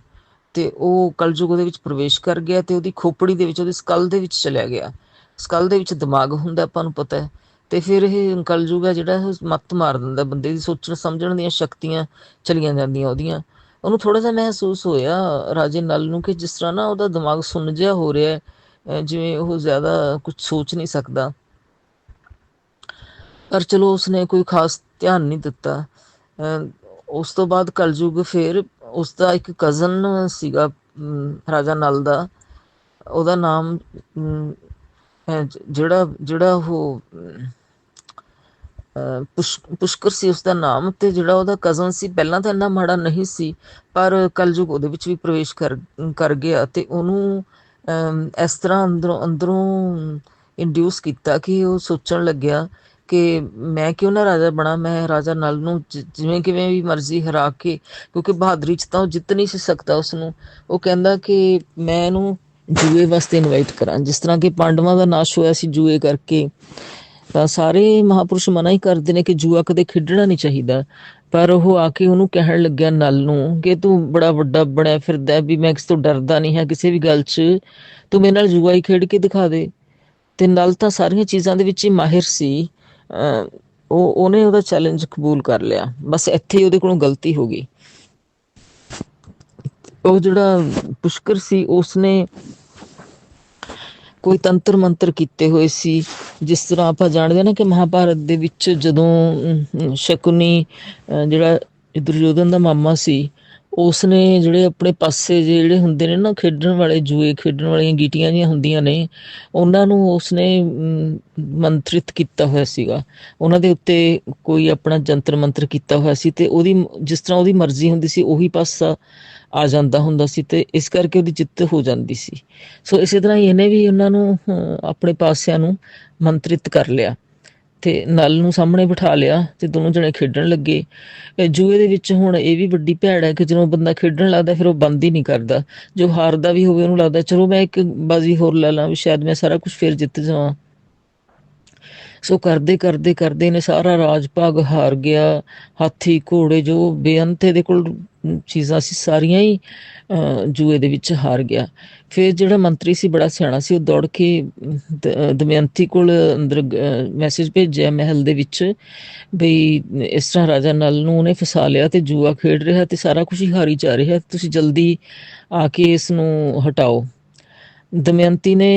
ਤੇ ਉਹ ਕਲਯੁਗ ਉਹਦੇ ਵਿੱਚ ਪ੍ਰਵੇਸ਼ ਕਰ ਗਿਆ ਤੇ ਉਹਦੀ ਖੋਪੜੀ ਦੇ ਵਿੱਚ ਉਹਦੇ ਸਕਲ ਦੇ ਵਿੱਚ ਚਲਿਆ ਗਿਆ। ਸਕਲ ਦੇ ਵਿੱਚ ਦਿਮਾਗ ਹੁੰਦਾ ਆਪਾਂ ਨੂੰ ਪਤਾ ਹੈ। ਤੇ ਫਿਰ ਇਹ ਕਲਯੁਗ ਹੈ ਜਿਹੜਾ ਮੱਤ ਮਾਰ ਦਿੰਦਾ ਬੰਦੇ ਦੀ ਸੋਚਣ ਸਮਝਣ ਦੀਆਂ ਸ਼ਕਤੀਆਂ ਚਲੀਆਂ ਜਾਂਦੀਆਂ ਉਹਦੀਆਂ। ਉਹਨੂੰ ਥੋੜਾ ਜਿਹਾ ਮਹਿਸੂਸ ਹੋਇਆ ਰਾਜੇ ਨਲ ਨੂੰ ਕਿ ਜਿਸ ਤਰ੍ਹਾਂ ਨਾ ਉਹਦਾ ਦਿਮਾਗ ਸੁੰਨ ਹੋ ਰਿਹਾ ਹੈ ਜਿਵੇਂ ਉਹ ਜ਼ਿਆਦਾ ਕੁਝ ਸੋਚ ਨਹੀਂ ਸਕਦਾ। ਪਰ ਚਲੋ ਉਸਨੇ ਕੋਈ ਖਾਸ ਧਿਆਨ ਨਹੀਂ ਦਿੱਤਾ। ਉਸ ਤੋਂ ਬਾਅਦ ਕਲਯੁਗ ਫਿਰ ਉਸ ਦਾ ਇੱਕ ਕਜ਼ਨ ਸੀਗਾ ਰਾਜਾ ਨਲ ਦਾ। ਉਹਦਾ ਨਾਮ ਜਿਹੜਾ ਜਿਹੜਾ ਉਹ ਪੁਸ਼ਕਰ ਸੀ ਉਸਦਾ ਨਾਮ ਤੇ ਜਿਹੜਾ ਉਹਦਾ ਕਜ਼ਨ ਸੀ। ਪਹਿਲਾਂ ਤਾਂ ਇੰਨਾ ਮਾੜਾ ਨਹੀਂ ਸੀ, ਪਰ ਕਲਯੁਗ ਉਹਦੇ ਵਿੱਚ ਵੀ ਪ੍ਰਵੇਸ਼ ਕਰ ਕਰ ਗਿਆ ਤੇ ਉਹਨੂੰ ਇਸ ਤਰ੍ਹਾਂ ਅੰਦਰੋਂ ਅੰਦਰੋਂ ਇੰਡਿਊਸ ਕੀਤਾ ਕਿ ਉਹ ਸੋਚਣ ਲੱਗਿਆ ਕਿ ਮੈਂ ਕਿਉਂ ਨਾ ਰਾਜਾ ਬਣਾ, ਮੈਂ ਰਾਜਾ ਨਲ ਨੂੰ ਜਿਵੇਂ ਕਿਵੇਂ ਵੀ ਮਰਜ਼ੀ ਹਰਾ ਕੇ, ਕਿਉਂਕਿ ਬਹਾਦਰੀ ਚ ਤਾਂ ਉਹ ਜਿੱਤ ਨਹੀਂ ਸੀ ਸਕਦਾ ਉਸ ਨੂੰ ਉਹ ਕਹਿੰਦਾ ਕਿ ਮੈਂ ਇਹਨੂੰ ਜੂਏ ਵਾਸਤੇ ਇਨਵਾਈਟ ਕਰਾਂ। ਜਿਸ ਤਰ੍ਹਾਂ ਕਿ ਪਾਂਡਵਾਂ ਦਾ ਨਾਸ਼ ਹੋਇਆ ਸੀ ਜੂਏ ਕਰਕੇ। ਤਾਂ ਸਾਰੇ ਮਹਾਪੁਰਸ਼ ਮਨਾ ਹੀ ਕਰਦੇ ਨੇ ਕਿ ਜੂਆ ਕਦੇ ਖੇਡਣਾ ਨਹੀਂ ਚਾਹੀਦਾ। ਪਰ ਉਹ ਆ ਕੇ ਉਹਨੂੰ ਕਹਿਣ ਲੱਗਿਆ ਨਲ ਨੂੰ ਕਿ ਤੂੰ ਬੜਾ ਵੱਡਾ ਬਣਿਆ ਫਿਰਦਾ ਵੀ ਮੈਂ ਕਿਸ ਤੋਂ ਡਰਦਾ ਨਹੀਂ ਹੈ, ਕਿਸੇ ਵੀ ਗੱਲ 'ਚ। ਤੂੰ ਮੇਰੇ ਨਾਲ ਜੂਆ ਹੀ ਖੇਡ ਕੇ ਦਿਖਾ ਦੇ। ਤੇ ਨਲ ਤਾਂ ਸਾਰੀਆਂ ਚੀਜ਼ਾਂ ਦੇ ਵਿੱਚ ਹੀ ਮਾਹਿਰ ਸੀ। ਅਹ ਉਹ, ਉਹਨੇ ਉਹਦਾ ਚੈਲੰਜ ਕਬੂਲ ਕਰ ਲਿਆ। ਬਸ ਇੱਥੇ ਹੀ ਉਹਦੇ ਕੋਲੋਂ ਗਲਤੀ ਹੋ ਗਈ। ਉਹ ਜਿਹੜਾ ਪੁਸ਼ਕਰ ਸੀ, ਉਸਨੇ ਕੋਈ ਤੰਤਰ ਮੰਤਰ ਕੀਤੇ ਹੋਏ ਸੀ। ਜਿਸ ਤਰ੍ਹਾਂ ਆਪਾਂ ਜਾਣਦੇ ਹਾਂ ਨਾ ਕਿ ਮਹਾਭਾਰਤ ਦੇ ਵਿੱਚ ਜਦੋਂ ਸ਼ਕੁਨੀ ਜਿਹੜਾ ਦੁਰਯੋਧਨ ਦਾ ਮਾਮਾ ਸੀ ਉਸਨੇ ਜਿਹੜੇ ਆਪਣੇ ਪਾਸੇ ਜਿਹੇ ਜਿਹੜੇ ਹੁੰਦੇ ਨੇ ਨਾ ਖੇਡਣ ਵਾਲੇ ਜੂਏ ਖੇਡਣ ਵਾਲੀਆਂ ਗੀਟੀਆਂ ਜਿਹੀਆਂ ਹੁੰਦੀਆਂ ਨੇ ਉਹਨਾਂ ਨੂੰ ਉਸਨੇ ਅਮ, ਮੰਤਰਿਤ ਕੀਤਾ ਹੋਇਆ ਸੀਗਾ। ਉਹਨਾਂ ਦੇ ਉੱਤੇ ਕੋਈ ਆਪਣਾ ਜੰਤਰ ਮੰਤਰ ਕੀਤਾ ਹੋਇਆ ਸੀ ਤੇ ਉਹਦੀ ਜਿਸ ਤਰ੍ਹਾਂ ਉਹਦੀ ਮਰਜ਼ੀ ਹੁੰਦੀ ਸੀ ਉਹੀ ਪਾਸਾ ਆ ਜਾਂਦਾ ਹੁੰਦਾ ਸੀ ਤੇ ਇਸ ਕਰਕੇ ਉਹਦੀ ਜਿੱਤ ਹੋ ਜਾਂਦੀ ਸੀ। ਸੋ ਇਸੇ ਤਰ੍ਹਾਂ ਇਹਨੇ ਵੀ ਉਹਨਾਂ ਨੂੰ ਅਹ, ਆਪਣੇ ਪਾਸਿਆਂ ਨੂੰ ਮੰਤਰਿਤ ਕਰ ਲਿਆ ਤੇ ਨਲ ਨੂੰ ਸਾਹਮਣੇ ਬਿਠਾ ਲਿਆ ਤੇ ਦੋਨੋਂ ਜਣੇ ਖੇਡਣ ਲੱਗੇ। ਜੂਏ ਦੇ ਵਿੱਚ ਹੁਣ ਇਹ ਵੀ ਵੱਡੀ ਭੈੜ ਹੈ ਕਿ ਜਦੋਂ ਬੰਦਾ ਖੇਡਣ ਲੱਗਦਾ ਫਿਰ ਉਹ ਬੰਦ ਹੀ ਨਹੀਂ ਕਰਦਾ। ਜੋ ਹਾਰਦਾ ਵੀ ਹੋਵੇ ਉਹਨੂੰ ਲੱਗਦਾ, ਚਲੋ ਮੈਂ ਇੱਕ ਬਾਜ਼ੀ ਹੋਰ ਲੈ ਲਾਂ, ਵੀ ਸ਼ਾਇਦ ਮੈਂ ਸਾਰਾ ਕੁਝ ਫਿਰ ਜਿੱਤ ਜਾਵਾਂ। ਸੋ ਕਰਦੇ ਕਰਦੇ ਕਰਦੇ ਨੇ ਸਾਰਾ ਰਾਜ ਭਾਗ ਹਾਰ ਗਿਆ। ਹਾਥੀ, ਘੋੜੇ ਜੋ ਬੇਅੰਤ ਇਹਦੇ ਕੋਲ ਚੀਜ਼ਾਂ ਸੀ, ਸਾਰੀਆਂ ਹੀ ਜੂਏ ਦੇ ਵਿੱਚ ਹਾਰ ਗਿਆ। ਫਿਰ ਜਿਹੜਾ ਮੰਤਰੀ ਸੀ, ਬੜਾ ਸਿਆਣਾ ਸੀ, ਉਹ ਦੌੜ ਕੇ ਦ- ਦਮਯੰਤੀ ਕੋਲ ਅੰਦਰ ਮੈਸੇਜ ਭੇਜਿਆ ਮਹਿਲ ਦੇ ਵਿੱਚ ਬਈ, ਇਸ ਤਰ੍ਹਾਂ ਰਾਜਾ ਨਲ ਨੂੰ ਉਹਨੇ ਫਸਾ ਲਿਆ ਤੇ ਜੂਆ ਖੇਡ ਰਿਹਾ ਤੇ ਸਾਰਾ ਕੁਝ ਹੀ ਹਾਰੀ ਜਾ ਰਿਹਾ। ਤੁਸੀਂ ਜਲਦੀ ਆ ਕੇ ਇਸ ਨੂੰ ਹਟਾਓ। ਦਮਯੰਤੀ ਨੇ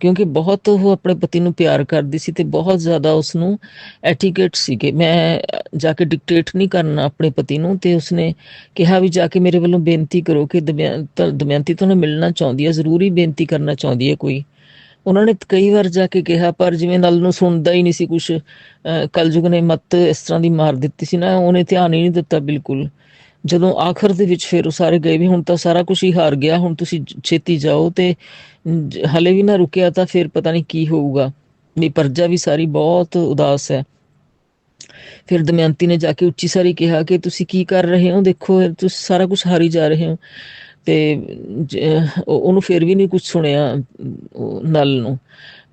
ਕਿਉਂਕਿ ਬਹੁਤ ਉਹ ਆਪਣੇ ਪਤੀ ਨੂੰ ਪਿਆਰ ਕਰਦੀ ਸੀ ਤੇ ਬਹੁਤ ਜ਼ਿਆਦਾ ਉਸ ਨੂੰ ਐਟੀਕੇਟ ਸੀ ਕਿ ਮੈਂ ਜਾ ਕੇ ਡਿਕਟੇਟ ਨਹੀਂ ਕਰਨਾ ਆਪਣੇ ਪਤੀ ਨੂੰ ਤੇ ਉਸਨੇ ਕਿਹਾ ਵੀ ਜਾ ਕੇ ਮੇਰੇ ਵੱਲੋਂ ਬੇਨਤੀ ਕਰੋ ਕਿ ਦਮਯੰਤ ਦਮਯੰਤੀ ਤੁਹਾਨੂੰ ਮਿਲਣਾ ਚਾਹੁੰਦੀ ਹੈ ਜ਼ਰੂਰੀ ਬੇਨਤੀ ਕਰਨਾ ਚਾਹੁੰਦੀ ਹੈ ਕੋਈ। ਉਹਨਾਂ ਨੇ ਕਈ ਵਾਰ ਜਾ ਕੇ ਕਿਹਾ, ਪਰ ਜਿਵੇਂ ਨਲ ਨੂੰ ਸੁਣਦਾ ਹੀ ਨਹੀਂ ਸੀ ਕੁਝ ਕਲਯੁਗ ਨੇ ਮੱਤ ਇਸ ਤਰ੍ਹਾਂ ਦੀ ਮਾਰ ਦਿੱਤੀ ਸੀ ਨਾ, ਉਹਨੇ ਧਿਆਨ ਹੀ ਨਹੀਂ ਦਿੱਤਾ ਬਿਲਕੁਲ। ਜਦੋਂ ਆਖਰ ਦੇ ਵਿੱਚ ਫਿਰ ਉਹ ਸਾਰੇ ਗਏ ਵੀ ਹੁਣ ਤਾਂ ਸਾਰਾ ਕੁਝ ਹੀ ਹਾਰ ਗਿਆ ਹੁਣ ਤੁਸੀਂ ਛੇਤੀ ਜਾਓ ਤੇ ਹਲੇ ਵੀ ਨਾ ਰੁਕਿਆ ਤਾਂ ਫਿਰ ਪਤਾ ਨਹੀਂ ਕੀ ਹੋਊਗਾ। ਵੀ ਪਰਜਾ ਵੀ ਸਾਰੀ ਬਹੁਤ ਉਦਾਸ ਹੈ। ਫਿਰ ਦਮਯੰਤੀ ਨੇ ਜਾ ਕੇ ਉੱਚੀ ਸਾਰੀ ਕਿਹਾ ਕਿ ਤੁਸੀਂ ਕੀ ਕਰ ਰਹੇ ਹੋ? ਦੇਖੋ ਤੁਸੀਂ ਸਾਰਾ ਕੁਝ ਹਾਰੀ ਜਾ ਰਹੇ ਹੋ। ਤੇ ਉਹਨੂੰ ਫਿਰ ਵੀ ਨਹੀਂ ਕੁਝ ਸੁਣਿਆ ਨਲ ਨੂੰ।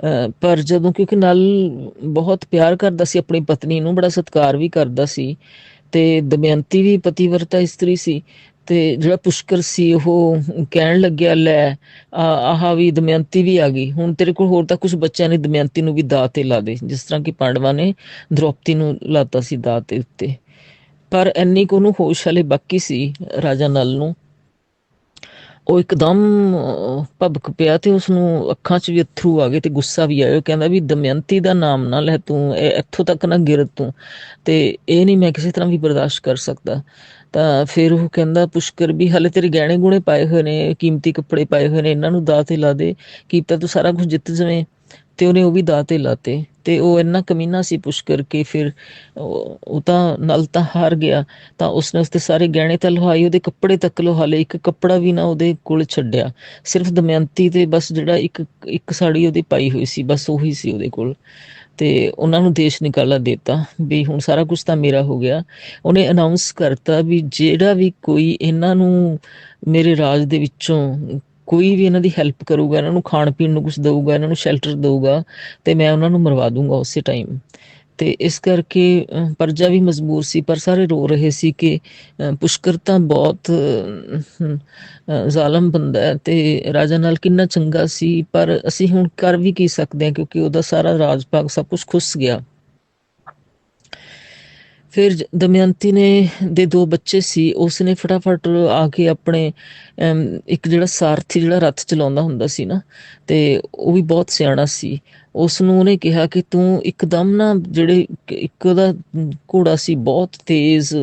ਅਹ, ਪਰ ਜਦੋਂ ਕਿਉਂਕਿ ਨਲ ਬਹੁਤ ਪਿਆਰ ਕਰਦਾ ਸੀ ਆਪਣੀ ਪਤਨੀ ਨੂੰ ਬੜਾ ਸਤਿਕਾਰ ਵੀ ਕਰਦਾ ਸੀ। ਤੇ ਦਮਯੰਤੀ ਵੀ ਪਤੀਵਰਤਾ ਇਸਤਰੀ ਸੀ ਤੇ ਜਿਹੜਾ ਪੁਸ਼ਕਰ ਸੀ ਉਹ ਕਹਿਣ ਲੱਗਿਆ, ਲੈ, ਆ- ਆਹ ਵੀ ਦਮਯੰਤੀ ਵੀ ਆ ਗਈ। ਹੁਣ ਤੇਰੇ ਕੋਲ ਹੋਰ ਤਾਂ ਕੁਝ ਬੱਚਿਆਂ ਨੇ ਦਮਯੰਤੀ ਨੂੰ ਵੀ ਦਾਅ ਤੇ ਲਾ ਦੇ, ਜਿਸ ਤਰ੍ਹਾਂ ਕਿ ਪਾਂਡਵਾਂ ਨੇ ਦ੍ਰੋਪਦੀ ਨੂੰ ਲਾਤਾ ਸੀ ਦਾਅ ਤੇ ਉੱਤੇ। ਪਰ ਇੰਨੀ ਕੁ ਉਹਨੂੰ ਹੋਸ਼ ਵਾਲੇ ਬਾਕੀ ਸੀ ਰਾਜਾ ਨਲ ਨੂੰ। ਉਹ ਇੱਕਦਮ ਭਬਕ ਪਿਆ ਤੇ ਉਸ ਨੂੰ ਅੱਖਾਂ 'ਚ ਵੀ ਅਥਰੂ ਆ ਗਏ ਤੇ ਗੁੱਸਾ ਵੀ ਆਇਆ। ਉਹ ਕਹਿੰਦਾ ਵੀ ਦਮਯੰਤੀ ਦਾ ਨਾਮ ਨਾ ਲੈ ਤੂੰ, ਇਹ ਇੱਥੋਂ ਤੱਕ ਨਾ ਗਿਰ ਤੂੰ। ਤੇ ਇਹ ਨਹੀਂ ਮੈਂ ਕਿਸੇ ਤਰ੍ਹਾਂ ਵੀ ਬਰਦਾਸ਼ਤ ਕਰ ਸਕਦਾ। ਤਾਂ ਫਿਰ ਉਹ ਕਹਿੰਦਾ, ਪੁਸ਼ਕਰ ਵੀ ਹਲੇ ਤੇਰੇ ਗਹਿਣੇ ਗੁਣੇ ਪਾਏ ਹੋਏ ਨੇ, ਕੀਮਤੀ ਕੱਪੜੇ ਪਾਏ ਹੋਏ ਨੇ, ਇਹਨਾਂ ਨੂੰ ਦਾਅ ਤੇ ਲਾ ਦੇ। ਕੀਤਾ ਤੂੰ ਸਾਰਾ ਕੁਝ ਜਿੱਤ ਜਵੇਂ। ਤੇ ਉਹਨੇ ਉਹ ਵੀ ਦਾਅ ਲਾਤੇ ਤੇ ਉਹ ਇੰਨਾ ਕਮੀਨਾ ਸੀ ਪੁਸ਼ਕਰ ਕੇ ਫਿਰ ਉਹ ਤਾਂ ਨਲ ਤਾਂ ਹਾਰ ਗਿਆ, ਤਾਂ ਉਸਨੇ ਉਸਤੇ ਸਾਰੇ ਗਹਿਣੇ ਤਾਂ ਲੁਹਾਈ ਉਹਦੇ ਕੱਪੜੇ ਤੱਕ ਲੁਹਾ ਇੱਕ ਕੱਪੜਾ ਵੀ ਨਾ ਉਹਦੇ ਕੋਲ ਛੱਡਿਆ, ਸਿਰਫ ਦਮਯੰਤੀ ਤੇ ਬਸ ਜਿਹੜਾ ਇੱਕ ਇੱਕ ਸਾੜੀ ਉਹਦੀ ਪਾਈ ਹੋਈ ਸੀ, ਬਸ ਉਹੀ ਸੀ ਉਹਦੇ ਕੋਲ, ਤੇ ਉਹਨਾਂ ਨੂੰ ਦੇਸ਼ ਨਿਕਾਲਾ ਦਿੱਤਾ, ਵੀ ਹੁਣ ਸਾਰਾ ਕੁਝ ਤਾਂ ਮੇਰਾ ਹੋ ਗਿਆ, ਉਹਨੇ ਅਨਾਉਂਸ ਕਰਤਾ ਵੀ ਜਿਹੜਾ ਵੀ ਕੋਈ ਇਹਨਾਂ ਨੂੰ ਮੇਰੇ ਰਾਜ ਦੇ ਵਿੱਚੋਂ ਕੋਈ ਵੀ ਇਹਨਾਂ ਦੀ ਹੈਲਪ ਕਰੂਗਾ, ਇਹਨਾਂ ਨੂੰ ਖਾਣ ਪੀਣ ਨੂੰ ਕੁਝ ਦਊਗਾ, ਇਹਨਾਂ ਨੂੰ ਸ਼ੈਲਟਰ ਦਊਗਾ, ਤੇ ਮੈਂ ਉਹਨਾਂ ਨੂੰ ਮਰਵਾ ਦੂੰਗਾ ਉਸੇ ਟਾਈਮ ਤੇ ਇਸ ਕਰਕੇ ਪਰਜਾ ਵੀ ਮਜਬੂਰ ਸੀ, ਪਰ ਸਾਰੇ ਰੋ ਰਹੇ ਸੀ ਕਿ ਪੁਸ਼ਕਰ ਤਾਂ ਬਹੁਤ ਜ਼ਾਲਮ ਬੰਦਾ ਹੈ ਤੇ ਰਾਜਾ ਨਾਲ ਕਿੰਨਾ ਚੰਗਾ ਸੀ, ਪਰ ਅਸੀਂ ਹੁਣ ਕਰ ਵੀ ਕੀ ਸਕਦੇ ਹਾਂ ਕਿਉਂਕਿ ਉਹਦਾ ਸਾਰਾ ਰਾਜ ਭਾਗ ਸਭ ਕੁਝ ਖੁੱਸ ਗਿਆ। ਫਿਰ ਦਮਯੰਤੀ ਨੇ, ਦੇ ਦੋ ਬੱਚੇ ਸੀ, ਉਸਨੇ ਫਟਾਫਟ ਆ ਕੇ ਆਪਣੇ ਇੱਕ ਜਿਹੜਾ ਸਾਰਥੀ, ਜਿਹੜਾ ਰੱਥ ਚਲਾਉਂਦਾ ਹੁੰਦਾ ਸੀ ਨਾ, ਤੇ ਉਹ ਵੀ ਬਹੁਤ ਸਿਆਣਾ ਸੀ। ਉਸ ਨੂੰ ਉਹਨੇ ਕਿਹਾ ਕਿ ਤੂੰ ਇੱਕਦਮ ਨਾ ਜਿਹੜੇ ਇੱਕ- ਇੱਕ ਘੋੜਾ ਸੀ, ਬਹੁਤ ਤੇਜ਼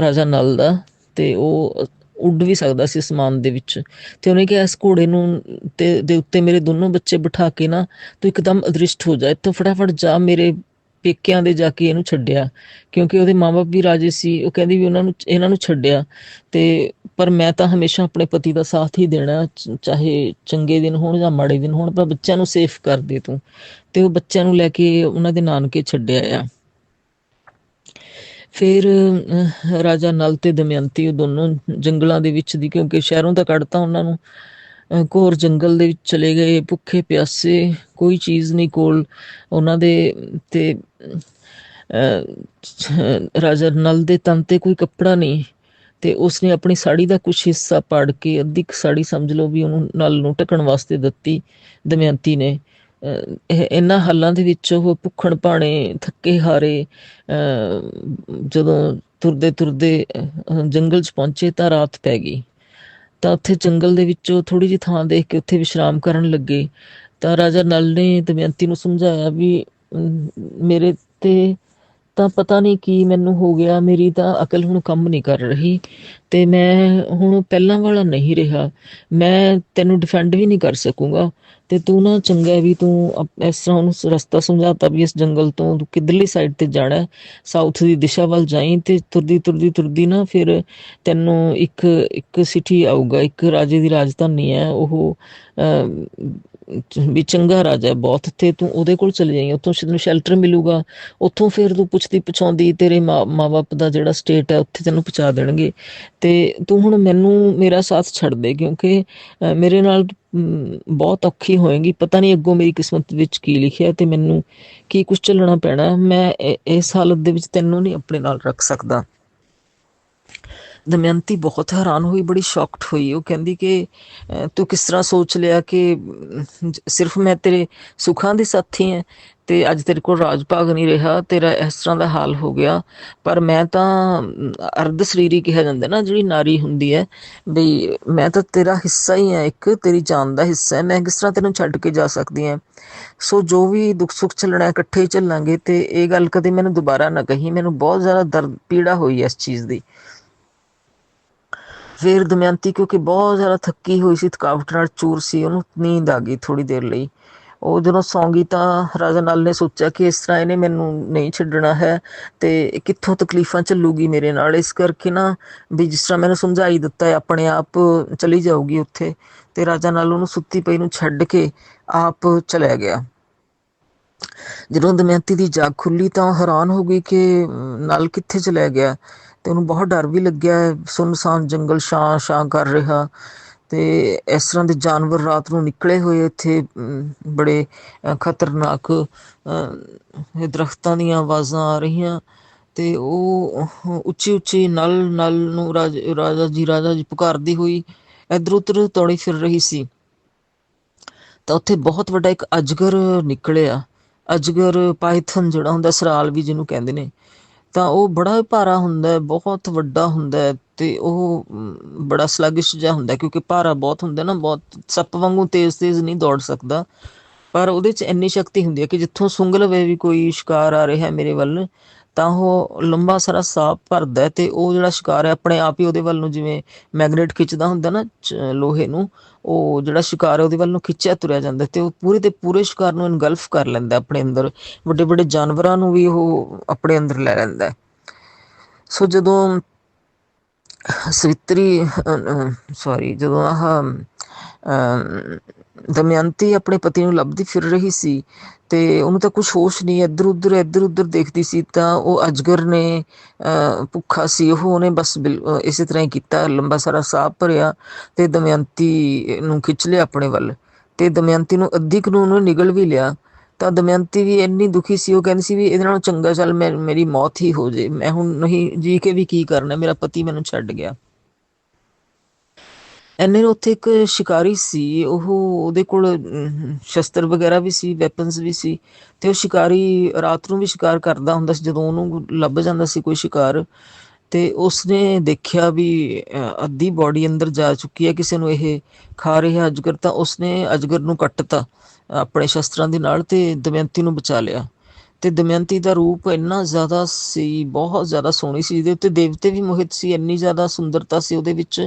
ਰਾਜਾ ਨਲ ਦਾ, ਤੇ ਉਹ ਉੱਡ ਵੀ ਸਕਦਾ ਸੀ ਅਸਮਾਨ ਦੇ ਵਿੱਚ। ਤੇ ਉਹਨੇ ਕਿਹਾ, ਇਸ ਘੋੜੇ ਨੂੰ ਤੇ, ਦੇ ਉੱਤੇ ਮੇਰੇ ਦੋਨੋਂ ਬੱਚੇ ਬਿਠਾ ਕੇ ਨਾ, ਤੂੰ ਇੱਕਦਮ ਅਦ੍ਰਿਸ਼ਟ ਹੋ ਜਾ, ਇੱਥੋਂ ਫਟਾਫਟ ਜਾ ਮੇਰੇ ਪੇਕਿਆਂ ਦੇ ਜਾ ਕੇ ਇਹਨੂੰ ਛੱਡਿਆ ਕਿਉਂਕਿ ਉਹਦੇ ਮਾਪੇ ਵੀ ਰਾਜੇ ਸੀ ਉਹ ਕਹਿੰਦੀ ਵੀ ਉਹਨਾਂ ਨੂੰ ਇਹਨਾਂ ਨੂੰ ਛੱਡਿਆ। ਤੇ ਪਰ ਮੈਂ ਤਾਂ ਹਮੇਸ਼ਾ ਆਪਣੇ ਪਤੀ ਦਾ ਸਾਥ ਹੀ ਦੇਣਾ ਚਾਹੇ ਚੰਗੇ ਦਿਨ ਹੋਣ ਜਾਂ ਮਾੜੇ ਦਿਨ ਹੋਣ ਪਰ ਬੱਚਿਆਂ ਨੂੰ ਸੇਫ ਕਰ ਦੇ ਤੂੰ। ਤੇ ਉਹ ਬੱਚਿਆਂ ਨੂੰ ਲੈ ਕੇ ਉਹਨਾਂ ਦੇ ਨਾਨਕੇ ਛੱਡਿਆ ਆ। ਫਿਰ ਅਹ, ਰਾਜਾ ਨਲ ਤੇ ਦਮਯੰਤੀ ਉਹ ਦੋਨੋਂ ਜੰਗਲਾਂ ਦੇ ਵਿੱਚ ਦੀ ਕਿਉਂਕਿ ਸ਼ਹਿਰੋਂ ਤਾਂ ਕੱਢਤਾ ਉਹਨਾਂ ਨੂੰ। ਘੋਰ ਜੰਗਲ ਦੇ ਵਿੱਚ ਚਲੇ ਗਏ ਭੁੱਖੇ ਪਿਆਸੇ ਕੋਈ ਚੀਜ਼ ਨਹੀਂ ਕੋਲ। ਉਹਨਾਂ ਦੇ ਤੇ ਅਹ, ਰਾਜਾ ਨਲ ਦੇ ਤਨ ਤੇ ਕੋਈ ਕੱਪੜਾ ਨਹੀਂ ਤੇ ਉਸਨੇ ਆਪਣੀ ਸਾੜੀ ਦਾ ਕੁਝ ਹਿੱਸਾ ਪਾੜ ਕੇ ਅੱਧੀ ਕੁ ਸਾੜੀ ਸਮਝ ਲਓ ਵੀ ਉਹਨੂੰ ਨਲ ਨੂੰ ਢਕਣ ਵਾਸਤੇ ਦਿੱਤੀ ਦਮਯੰਤੀ ਨੇ। ਅਹ, ਇਹਨਾਂ ਹਾਲਾਂ ਦੇ ਵਿੱਚ ਉਹ ਭੁੱਖਣ ਭਾਣੇ ਥੱਕੇ ਹਾਰੇ ਅਹ, ਜਦੋਂ ਤੁਰਦੇ ਤੁਰਦੇ ਜੰਗਲ 'ਚ ਪਹੁੰਚੇ ਤਾਂ ਰਾਤ ਪੈ ਗਈ। ਤਾਂ ਉੱਥੇ ਜੰਗਲ ਦੇ ਵਿੱਚੋਂ ਥੋੜੀ ਜਿਹੀ ਥਾਂ ਦੇਖ ਕੇ ਉੱਥੇ ਵਿਸ਼ਰਾਮ ਕਰਨ ਲੱਗੇ। ਤਾਂ ਰਾਜਾ ਨਲ ਨੇ ਦਮਯੰਤੀ ਨੂੰ ਸਮਝਾਇਆ ਵੀ ਮੇਰੇ ਤੇ ਤਾਂ ਪਤਾ ਨਹੀਂ ਕੀ ਮੈਨੂੰ ਹੋ ਗਿਆ ਮੇਰੀ ਤਾਂ ਅਕਲ ਹੁਣ ਕੰਮ ਨਹੀਂ ਕਰ ਰਹੀ ਤੇ ਮੈਂ ਹੁਣ ਪਹਿਲਾਂ ਵਾਲਾ ਨਹੀਂ ਰਿਹਾ। ਮੈਂ ਤੈਨੂੰ ਡਿਫੈਂਡ ਵੀ ਨਹੀਂ ਕਰ ਸਕੂੰਗਾ ਤੇ ਤੂੰ ਨਾ ਚੰਗਾ ਵੀ ਤੂੰ ਇਸ ਤਰ੍ਹਾਂ ਉਹਨੂੰ ਸ- ਰਸਤਾ ਸਮਝਾਤਾ ਵੀ ਇਸ ਜੰਗਲ ਤੋਂ ਤੂੰ ਕਿੱਧਰਲੀ ਸਾਈਡ ਤੇ ਜਾਣਾ ਸਾਊਥ ਦੀ ਦਿਸ਼ਾ ਵੱਲ ਜਾਈਂ ਤੇ ਤੁਰਦੀ ਤੁਰਦੀ ਤੁਰਦੀ ਨਾ ਫਿਰ ਤੈਨੂੰ ਇੱਕ ਇੱਕ ਸਿਟੀ ਆਊਗਾ ਇੱਕ ਰਾਜੇ ਦੀ ਰਾਜਧਾਨੀ ਹੈ ਉਹ ਅਮ, ਵੀ ਚੰਗਾ ਰਾਜਾ ਬਹੁਤ, ਤੇ ਤੂੰ ਉਹਦੇ ਕੋਲ ਚਲੇ ਜਾਈਂ, ਉੱਥੋਂ ਤੈਨੂੰ ਸ਼ੈਲਟਰ ਮਿਲੂਗਾ, ਉੱਥੋਂ ਫਿਰ ਤੂੰ ਪੁੱਛਦੀ, ਪੁਛਾਉਂਦੀ, ਤੇਰੇ ਮਾਪੇ ਦਾ ਜਿਹੜਾ ਸਟੇਟ ਹੈ, ਉੱਥੇ ਤੈਨੂੰ ਪਹੁੰਚਾ ਦੇਣਗੇ। ਤੇ ਤੂੰ ਹੁਣ ਮੈਨੂੰ, ਮੇਰਾ ਸਾਥ ਛੱਡ ਦੇ, ਕਿਉਂਕਿ ਮੇਰੇ ਨਾਲ ਬਹੁਤ ਔਖੀ ਹੋਏਗੀ। ਪਤਾ ਨਹੀਂ ਅੱਗੋਂ ਮੇਰੀ ਕਿਸਮਤ ਵਿੱਚ ਕੀ ਲਿਖਿਆ, ਤੇ ਮੈਨੂੰ ਕੀ ਕੁਝ ਚੱਲਣਾ ਪੈਣਾ। ਮੈਂ ਇਸ ਹਾਲਤ ਦੇ ਵਿੱਚ ਤੈਨੂੰ ਨਹੀਂ ਆਪਣੇ ਨਾਲ ਰੱਖ ਸਕਦਾ। ਦਮਯੰਤੀ ਬਹੁਤ ਹੈਰਾਨ ਹੋਈ ਬੜੀ ਸ਼ੌਕਡ ਹੋਈ ਉਹ ਕਹਿੰਦੀ ਕਿ ਤੂੰ ਕਿਸ ਤਰ੍ਹਾਂ ਸੋਚ ਲਿਆ ਕਿ ਸਿਰਫ ਮੈਂ ਤੇਰੇ ਸੁੱਖਾਂ ਦੀ ਸਾਥੀ ਹਾਂ ਤੇ ਅੱਜ ਤੇਰੇ ਕੋਲ ਰਾਜ ਭਾਗ ਨਹੀਂ ਰਿਹਾ ਤੇਰਾ ਇਸ ਤਰ੍ਹਾਂ ਦਾ ਹਾਲ ਹੋ ਗਿਆ ਪਰ ਮੈਂ ਤਾਂ ਅਰਧ ਸਰੀਰੀ ਕਿਹਾ ਜਾਂਦਾ ਨਾ ਜਿਹੜੀ ਨਾਰੀ ਹੁੰਦੀ ਹੈ ਬਈ ਮੈਂ ਤਾਂ ਤੇਰਾ ਹਿੱਸਾ ਹੀ ਹਾਂ ਇੱਕ ਤੇਰੀ ਜਾਨ ਦਾ ਹਿੱਸਾ ਹੈ ਮੈਂ ਕਿਸ ਤਰ੍ਹਾਂ ਤੈਨੂੰ ਛੱਡ ਕੇ ਜਾ ਸਕਦੀ ਹਾਂ ਸੋ ਜੋ ਵੀ ਦੁੱਖ ਸੁੱਖ ਚੱਲਣਾ ਇਕੱਠੇ ਹੀ ਚੱਲਾਂਗੇ ਤੇ ਇਹ ਗੱਲ ਕਦੇ ਮੈਨੂੰ ਦੁਬਾਰਾ ਨਾ ਕਹੀ ਮੈਨੂੰ ਬਹੁਤ ਜ਼ਿਆਦਾ ਦਰਦ ਪੀੜਾ ਹੋਈ ਇਸ ਚੀਜ਼ ਦੀ ਫਿਰ ਦਮਯੰਤੀ ਕਿਉਂਕਿ ਬਹੁਤ ਜ਼ਿਆਦਾ ਥੱਕੀ ਹੋਈ ਸੀ, ਥਕਾਵਟ ਨਾਲ ਚੂਰ ਸੀ, ਉਹਨੂੰ ਨੀਂਦ ਆ ਗਈ ਥੋੜੀ ਦੇਰ ਲਈ। ਉਹ ਜਦੋਂ ਸੌਂਗੀ ਤਾਂ ਰਾਜਾ ਨਲ ਨੇ ਸੋਚਿਆ ਕਿ ਇਸ ਤਰ੍ਹਾਂ ਇਹਨੇ ਮੈਨੂੰ ਨਹੀਂ ਛੱਡਣਾ ਹੈ ਤੇ ਕਿੱਥੋਂ ਤਕਲੀਫਾਂ ਚੱਲੂਗੀ ਮੇਰੇ ਨਾਲ? ਇਸ ਕਰਕੇ ਨਾ ਵੀ ਜਿਸ ਤਰ੍ਹਾਂ ਮੈਨੂੰ ਸਮਝਾਈ ਦਿੱਤਾ ਹੈ, ਆਪਣੇ ਆਪ ਚਲੀ ਜਾਊਗੀ ਉੱਥੇ ਤੇ ਰਾਜਾ ਨਲ ਉਹਨੂੰ ਸੁੱਤੀ ਪਈ ਨੂੰ ਛੱਡ ਕੇ ਆਪ ਚਲਾ ਗਿਆ। ਜਦੋਂ ਦਮਯੰਤੀ ਦੀ ਜਾਗ ਖੁੱਲੀ ਤਾਂ ਉਹ ਹੈਰਾਨ ਹੋ ਗਈ ਕਿ ਨਲ ਕਿੱਥੇ ਚਲਾ ਗਿਆ? ਤੇ ਉਹਨੂੰ ਬਹੁਤ ਡਰ ਵੀ ਲੱਗਿਆ ਸੁਨਸਾਨ ਜੰਗਲ ਸ਼ਾਂ ਸ਼ਾਂ ਕਰ ਰਿਹਾ। ਤੇ ਇਸ ਤਰ੍ਹਾਂ ਦੇ ਜਾਨਵਰ ਰਾਤ ਨੂੰ ਨਿਕਲੇ ਹੋਏ ਇੱਥੇ ਬੜੇ ਖਤਰਨਾਕ ਦਰਖਤਾਂ ਦੀਆਂ ਆਵਾਜ਼ਾਂ ਆ ਰਹੀਆਂ। ਤੇ ਉਹ ਉੱਚੀ ਉੱਚੀ ਨਲ ਨਲ ਨੂੰ ਰਾਜ- ਰਾਜਾ ਜੀ ਰਾਜਾ ਜੀ ਪੁਕਾਰਦੀ ਹੋਈ ਇੱਧਰ ਉੱਧਰ ਦੌੜੀ ਫਿਰ ਰਹੀ ਸੀ। ਤਾਂ ਉੱਥੇ ਬਹੁਤ ਵੱਡਾ ਇੱਕ ਅਜਗਰ ਨਿਕਲਿਆ। ਅਜਗਰ ਪਾਇਥਨ ਜਿਹੜਾ ਹੁੰਦਾ, ਸਰਾਲ ਵੀ ਜਿਹਨੂੰ ਕਹਿੰਦੇ ਨੇ। ਤਾਂ ਉਹ ਬੜਾ ਭਾਰਾ ਹੁੰਦਾ ਹੈ, ਬਹੁਤ ਵੱਡਾ ਹੁੰਦਾ ਹੈ ਤੇ ਉਹ ਬੜਾ ਸਲੱਗਿਸ਼ ਜਿਹਾ ਹੁੰਦਾ ਹੈ ਕਿਉਂਕਿ ਭਾਰਾ ਬਹੁਤ ਹੁੰਦਾ ਨਾ, ਬਹੁਤ ਸੱਪ ਵਾਂਗੂ ਤੇਜ਼ ਤੇਜ਼ ਨਹੀਂ ਦੌੜ ਸਕਦਾ। ਪਰ ਉਹਦੇ 'ਚ ਇੰਨੀ ਸ਼ਕਤੀ ਹੁੰਦੀ ਹੈ ਕਿ ਜਿੱਥੋਂ ਸੁੰਘ ਲਵੇ ਵੀ ਕੋਈ ਸ਼ਿਕਾਰ ਆ ਰਿਹਾ ਮੇਰੇ ਵੱਲ ਤਾਂ ਉਹ ਲੰਬਾ ਸਾਰਾ ਸਾਹ ਭਰਦਾ ਤੇ ਉਹ ਜਿਹੜਾ ਸ਼ਿਕਾਰ ਹੈ ਆਪਣੇ ਆਪ ਹੀ ਉਹਦੇ ਵੱਲ ਨੂੰ ਜਿਵੇਂ ਮੈਗਨੇਟ ਖਿੱਚਦਾ ਹੁੰਦਾ ਨਾ ਲੋਹੇ ਨੂੰ ਉਹ ਜਿਹੜਾ ਸ਼ਿਕਾਰ ਹੈ ਉਹਦੇ ਵੱਲ ਨੂੰ ਖਿੱਚਿਆ ਤੁਰਿਆ ਜਾਂਦਾ ਤੇ ਉਹ ਪੂਰੇ ਤੇ ਪੂਰੇ ਸ਼ਿਕਾਰ ਨੂੰ ਇਨਗਲਫ ਕਰ ਲੈਂਦਾ ਆਪਣੇ ਅੰਦਰ ਵੱਡੇ ਵੱਡੇ ਜਾਨਵਰਾਂ ਨੂੰ ਵੀ ਉਹ ਆਪਣੇ ਅੰਦਰ ਲੈ ਲੈਂਦਾ ਸੋ ਜਦੋਂ ਸਵਿਤਰੀ ਸੌਰੀ ਜਦੋਂ ਆਹ ਅਮ, ਦਮਯੰਤੀ ਆਪਣੇ ਪਤੀ ਨੂੰ ਲੱਭਦੀ ਫਿਰ ਰਹੀ ਸੀ ਤੇ ਉਹਨੂੰ ਤਾਂ ਕੁਝ ਹੋਸ਼ ਨਹੀਂ ਇੱਧਰ ਉੱਧਰ ਇੱਧਰ ਉੱਧਰ ਦੇਖਦੀ ਸੀ ਤਾਂ ਉਹ ਅਜਗਰ ਨੇ ਅ, ਭੁੱਖਾ ਸੀ ਉਹ ਉਹਨੇ ਬਸ ਬਿਲ- ਇਸੇ ਤਰ੍ਹਾਂ ਹੀ ਕੀਤਾ ਲੰਬਾ ਸਾਰਾ ਸਾਹ ਭਰਿਆ ਤੇ ਦਮਯੰਤੀ ਨੂੰ ਖਿੱਚ ਲਿਆ ਆਪਣੇ ਵੱਲ ਤੇ ਦਮਯੰਤੀ ਨੂੰ ਅੱਧੀ ਕੁ ਨੂੰ ਉਹਨੇ ਨਿਗਲ ਵੀ ਲਿਆ ਤਾਂ ਦਮਯੰਤੀ ਵੀ ਇੰਨੀ ਦੁਖੀ ਸੀ ਉਹ ਕਹਿੰਦੀ ਸੀ ਵੀ ਇਹਦੇ ਨਾਲੋਂ ਚੰਗਾ ਚੱਲ ਮੈਂ ਮੇਰੀ ਮੌਤ ਹੀ ਹੋ ਜੇ ਮੈਂ ਹੁਣ ਨਹੀਂ ਜੀ ਕੇ ਵੀ ਕੀ ਕਰਨਾ ਮੇਰਾ ਪਤੀ ਮੈਨੂੰ ਛੱਡ ਗਿਆ। ਐਨੇ ਉੱਥੇ ਇੱਕ ਸ਼ਿਕਾਰੀ ਸੀ, ਉਹ ਉਹਦੇ ਕੋਲ ਸ਼ਸਤਰ ਵਗੈਰਾ ਵੀ ਸੀ ਵੈਪਨਸ ਵੀ ਸੀ ਤੇ ਉਹ ਸ਼ਿਕਾਰੀ ਰਾਤ ਨੂੰ ਵੀ ਸ਼ਿਕਾਰ ਕਰਦਾ ਹੁੰਦਾ ਸੀ, ਜਦੋਂ ਉਹਨੂੰ ਲੱਭ ਜਾਂਦਾ ਸੀ ਕੋਈ ਸ਼ਿਕਾਰ ਤੇ ਉਸਨੇ ਦੇਖਿਆ ਵੀ ਅੱਧੀ ਬਾਡੀ ਅੰਦਰ ਜਾ ਚੁੱਕੀ ਹੈ, ਕਿਸੇ ਨੂੰ ਇਹ ਖਾ ਰਿਹਾ ਅਜਗਰ ਤਾਂ ਉਸਨੇ ਅਜਗਰ ਨੂੰ ਕੱਟਤਾ ਆਪਣੇ ਸ਼ਸਤਰਾਂ ਦੇ ਨਾਲ ਤੇ ਦਮਯੰਤੀ ਨੂੰ ਬਚਾ ਲਿਆ। ਤੇ ਦਮਯੰਤੀ ਦਾ ਰੂਪ ਇੰਨਾ ਜ਼ਿਆਦਾ ਸੀ ਬਹੁਤ ਜ਼ਿਆਦਾ ਸੋਹਣੀ ਸੀ ਜਿਹਦੇ ਉੱਤੇ ਦੇਵਤੇ ਵੀ ਮੋਹਿਤ ਸੀ ਇੰਨੀ ਜ਼ਿਆਦਾ ਸੁੰਦਰਤਾ ਸੀ ਉਹਦੇ ਵਿੱਚ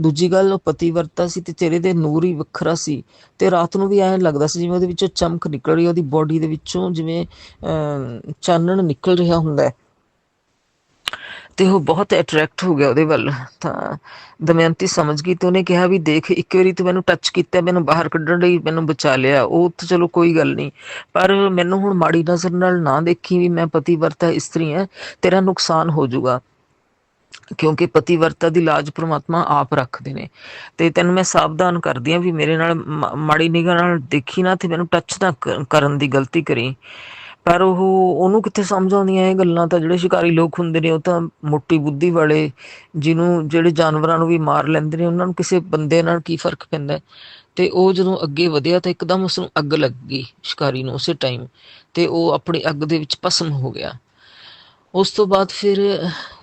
ਦੂਜੀ ਗੱਲ ਉਹ ਪਤੀਵਰਤਾ ਸੀ ਤੇ ਚਿਹਰੇ ਦੇ ਨੂਰ ਹੀ ਵੱਖਰਾ ਸੀ ਤੇ ਰਾਤ ਨੂੰ ਵੀ ਐਂ ਲੱਗਦਾ ਸੀ ਜਿਵੇਂ ਉਹਦੇ ਵਿੱਚੋਂ ਚਮਕ ਨਿਕਲ ਰਹੀ ਉਹਦੀ ਬਾਡੀ ਦੇ ਵਿੱਚੋਂ ਜਿਵੇਂ ਅਮ, ਚਾਨਣ ਨਿਕਲ ਰਿਹਾ ਹੁੰਦਾ ਹੈ। ਤੇ ਉਹ ਬਹੁਤ ਅਟਰੈਕਟ ਹੋ ਗਿਆ ਉਹਦੇ ਵੱਲ। ਤਾਂ ਦਮਯੰਤੀ ਸਮਝ ਗਈ ਤੇ ਉਹਨੇ ਕਿਹਾ ਵੀ ਦੇਖ, ਇੱਕ ਵਾਰੀ ਤੂੰ ਮੈਨੂੰ ਟੱਚ ਕੀਤਾ, ਮੈਨੂੰ ਬਾਹਰ ਕੱਢਣ ਲਈ ਮੈਨੂੰ ਬਚਾ ਲਿਆ। ਉਹ ਤਾਂ ਚਲੋ ਕੋਈ ਗੱਲ ਨਹੀਂ। ਪਰ ਮੈਨੂੰ ਹੁਣ ਮਾੜੀ ਨਜ਼ਰ ਨਾਲ ਨਾ ਦੇਖੀ ਵੀ ਮੈਂ ਪਤੀਵਰਤਾ ਇਸਤਰੀ ਹਾਂ ਤੇਰਾ ਨੁਕਸਾਨ ਹੋ ਜਾਊਗਾ। ਕਿਉਂਕਿ ਪਤੀਵਰਤਾ ਦੀ ਲਾਜ ਪ੍ਰਮਾਤਮਾ ਆਪ ਰੱਖਦੇ ਨੇ। ਤੇ ਤੈਨੂੰ ਮੈਂ ਸਾਵਧਾਨ ਕਰਦੀ ਆ ਵੀ ਮੇਰੇ ਨਾਲ ਮਾ- ਮਾੜੀ ਨਿਗਾਹ ਨਾਲ ਦੇਖੀ ਨਾ ਤੇ ਮੈਨੂੰ ਟੱਚ ਨਾ ਕਰਨ ਦੀ ਗਲਤੀ ਕਰੀ। ਪਰ ਉਹ, ਉਹਨੂੰ ਕਿੱਥੇ ਸਮਝ ਆਉਂਦੀਆਂ ਇਹ ਗੱਲਾਂ? ਤਾਂ ਜਿਹੜੇ ਸ਼ਿਕਾਰੀ ਲੋਕ ਹੁੰਦੇ ਨੇ, ਉਹ ਤਾਂ ਮੋਟੀ ਬੁੱਧੀ ਵਾਲੇ, ਜਿਹਨੂੰ ਜਿਹੜੇ ਜਾਨਵਰਾਂ ਨੂੰ ਵੀ ਮਾਰ ਲੈਂਦੇ ਨੇ, ਉਹਨਾਂ ਨੂੰ ਕਿਸੇ ਬੰਦੇ ਨਾਲ ਕੀ ਫ਼ਰਕ ਪੈਂਦਾ ਤੇ ਉਹ ਜਦੋਂ ਅੱਗੇ ਵਧਿਆ, ਤਾਂ ਇੱਕਦਮ ਉਸ ਨੂੰ ਅੱਗ ਲੱਗ ਗਈ ਸ਼ਿਕਾਰੀ ਨੂੰ ਉਸੇ ਟਾਈਮ ਤੇ ਉਹ ਆਪਣੀ ਅੱਗ ਦੇ ਵਿੱਚ ਭਸਮ ਹੋ ਗਿਆ। ਉਸ ਤੋਂ ਬਾਅਦ ਫਿਰ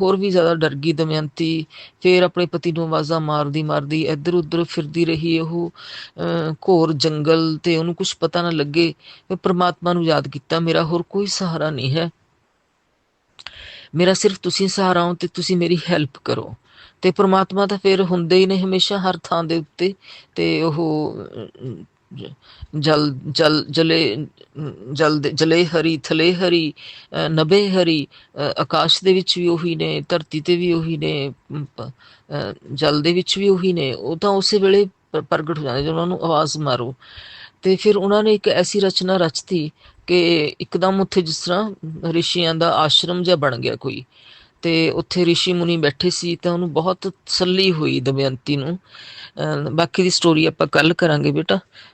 ਹੋਰ ਵੀ ਜ਼ਿਆਦਾ ਡਰ ਗਈ ਦਮਯੰਤੀ। ਫਿਰ ਆਪਣੇ ਪਤੀ ਨੂੰ ਆਵਾਜ਼ਾਂ ਮਾਰਦੀ ਮਾਰਦੀ ਇੱਧਰ ਉੱਧਰ ਫਿਰਦੀ ਰਹੀ ਉਹ ਘੋਰ ਜੰਗਲ ਤੇ ਉਹਨੂੰ ਕੁਝ ਪਤਾ ਨਾ ਲੱਗੇ। ਫਿਰ ਪ੍ਰਮਾਤਮਾ ਨੂੰ ਯਾਦ ਕੀਤਾ, ਮੇਰਾ ਹੋਰ ਕੋਈ ਸਹਾਰਾ ਨਹੀਂ ਹੈ। ਮੇਰਾ ਸਿਰਫ ਤੁਸੀਂ ਸਹਾਰਾ ਹੋ ਤੇ ਤੁਸੀਂ ਮੇਰੀ ਹੈਲਪ ਕਰੋ। ਤੇ ਪ੍ਰਮਾਤਮਾ ਤਾਂ ਫਿਰ ਹੁੰਦੇ ਹੀ ਨੇ ਹਮੇਸ਼ਾ ਹਰ ਥਾਂ ਦੇ ਉੱਤੇ। ਤੇ ਉਹ ਜਲ ਜਲ ਜਲੇ ਜਲ ਜਲੇ ਹਰੀ ਥਲੇ ਹਰੀ ਅ, ਹਰੀ ਆਕਾਸ਼ ਦੇ ਵਿੱਚ ਵੀ ਉਹੀ ਨੇ ਧਰਤੀ ਤੇ ਵੀ ਉਹੀ ਨੇ ਜਲ ਦੇ ਵਿੱਚ ਵੀ ਉਹੀ ਨੇ ਉਹ ਤਾਂ ਉਸੇ ਵੇਲੇ ਪ੍ਰਗਟ ਹੋ ਜਾਂਦੇ ਜਦੋਂ ਉਹਨਾਂ ਨੂੰ ਆਵਾਜ਼ ਮਾਰੋ। ਤੇ ਫਿਰ ਉਹਨਾਂ ਨੇ ਇੱਕ ਐਸੀ ਰਚਨਾ ਰਚਤੀ ਕਿ ਇੱਕਦਮ ਉੱਥੇ ਜਿਸ ਤਰ੍ਹਾਂ ਰਿਸ਼ੀਆਂ ਦਾ ਆਸ਼ਰਮ ਜਿਹਾ ਬਣ ਗਿਆ ਕੋਈ। ਤੇ ਉੱਥੇ ਰਿਸ਼ੀ ਮੁਨੀ ਬੈਠੇ ਸੀ ਤਾਂ ਉਹਨੂੰ ਬਹੁਤ ਤਸੱਲੀ ਹੋਈ ਦਮਯੰਤੀ ਨੂੰ। ਅਹ ਬਾਕੀ ਦੀ ਸਟੋਰੀ ਆਪਾਂ ਕੱਲ ਕਰਾਂਗੇ ਬੇਟਾ।